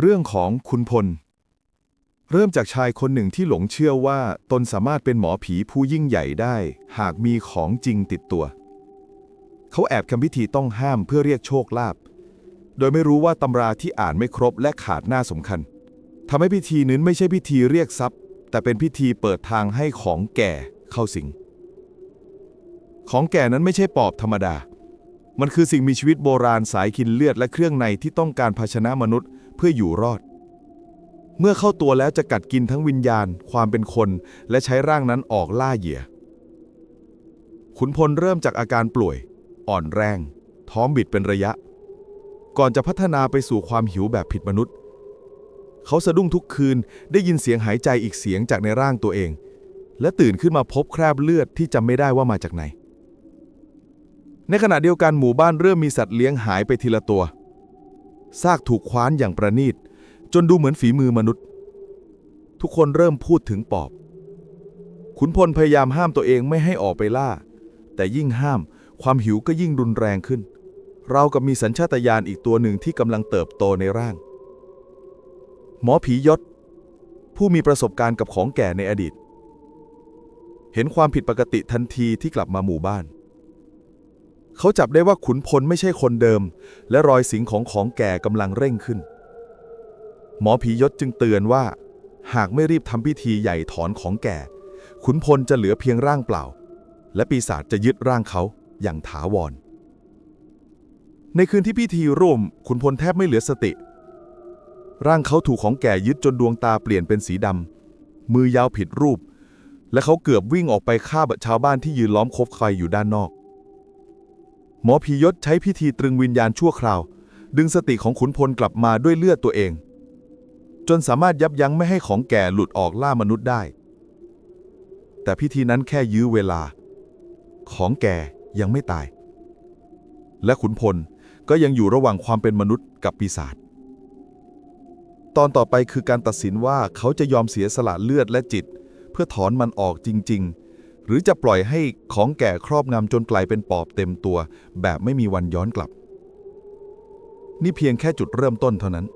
เรื่องของคุณพล เริ่มจากชายคนหนึ่งที่หลงเชื่อว่าตนสามารถเป็นหมอผีผู้ยิ่งใหญ่ได้ หากมีของจริงติดตัว เขาแอบทำพิธีต้องห้ามเพื่อเรียกโชคลาภโดยไม่รู้ว่าตำราที่อ่านไม่ครบและขาดหน้าสำคัญทำให้พิธีนั้นไม่ใช่พิธีเรียกทรัพย์ แต่เป็นพิธีเปิดทางให้ของแก่เข้าสิง ของแก่นั้นไม่ใช่ปอบธรรมดา มันคือสิ่งมีชีวิตโบราณสายกินเลือดและเครื่องในที่ต้องการภาชนะมนุษย์ เพื่ออยู่รอด เมื่อเข้าตัวแล้วจะกัดกินทั้งวิญญาณ ความเป็นคน และใช้ร่างนั้นออกล่าเหยื่อขุนพลเริ่มจากอาการป่วย อ่อนแรง ท้องบิดเป็นระยะ ก่อนจะพัฒนาไปสู่ความหิวแบบผิดมนุษย์ เขาสะดุ้งทุกคืนได้ยินเสียงหายใจอีกเสียงจากในร่างตัวเอง และตื่นขึ้นมาพบคราบเลือดที่จำไม่ได้ว่ามาจากไหน ในขณะเดียวกันหมู่บ้านเริ่มมีสัตว์เลี้ยงหายไปทีละตัว ซากถูกคว้านอย่างประณีต จนดูเหมือนฝีมือมนุษย์ ทุกคนเริ่มพูดถึงปอบ ขุนพลพยายามห้ามตัวเองไม่ให้ออกไปล่า แต่ยิ่งห้ามความหิวก็ยิ่งรุนแรงขึ้น เรากับมีสัญชาตญาณอีกตัวหนึ่งที่กำลังเติบโตในร่าง หมอผียศ ผู้มีประสบการณ์กับของแก่ในอดีต เห็นความผิดปกติทันทีที่กลับมาหมู่บ้าน เขาจับได้ว่าขุนพลไม่ใช่คนเดิม และรอยสิงของของแก่กำลังเร่งขึ้น หมอผียศจึงเตือนว่า หากไม่รีบทำพิธีใหญ่ถอนของแก่ ขุนพลจะเหลือเพียงร่างเปล่า และปีศาจจะยึดร่างเขาอย่างถาวร ในคืนที่พิธีร่วมขุนพลแทบไม่เหลือสติ ร่างเขาถูกของแก่ยึดจนดวงตาเปลี่ยนเป็นสีดำมือยาวผิดรูป และเขาเกือบวิ่งออกไปฆ่าชาวบ้านที่ยืนล้อมคบไฟอยู่ด้านนอก หมอผียศใช้พิธีตรึงวิญญาณชั่วคราว ดึงสติของขุนพลกลับมาด้วยเลือดตัวเอง จนสามารถยับยั้งไม่ให้ของแก่หลุดออกล่ามนุษย์ได้ แต่พิธีนั้นแค่ยื้อเวลา ของแก่ยังไม่ตาย และขุนพลก็ยังอยู่ระหว่างความเป็นมนุษย์กับปีศาจตอนต่อไปคือการตัดสินว่าเขาจะยอมเสียสละเลือดและจิต เพื่อถอนมันออกจริง ๆ หรือจะปล่อยให้ของแก่ครอบงำจนกลายเป็นปอบเต็มตัว แบบไม่มีวันย้อนกลับ นี่เพียงแค่จุดเริ่มต้นเท่านั้น